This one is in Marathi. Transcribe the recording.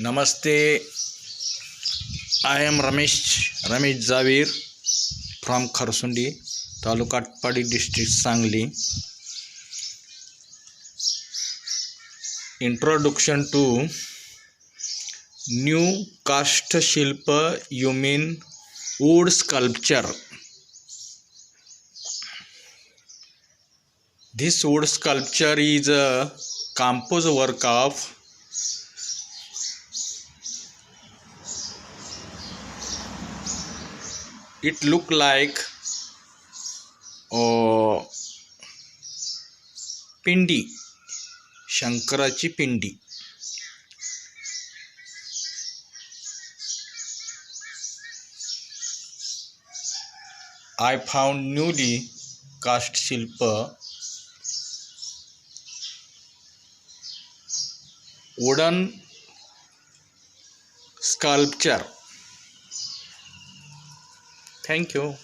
Namaste I am Ramesh Ramesh Javir from Kharsundi taluka Atpadi district Sangli introduction to new काष्ठशिल्प you mean wood sculpture this wood sculpture is a composite work of it look like पिंडी शंकराची पिंडी आय फाउंड न्यूली कास्ट शिल्प वुडन स्कल्पचर Thank you.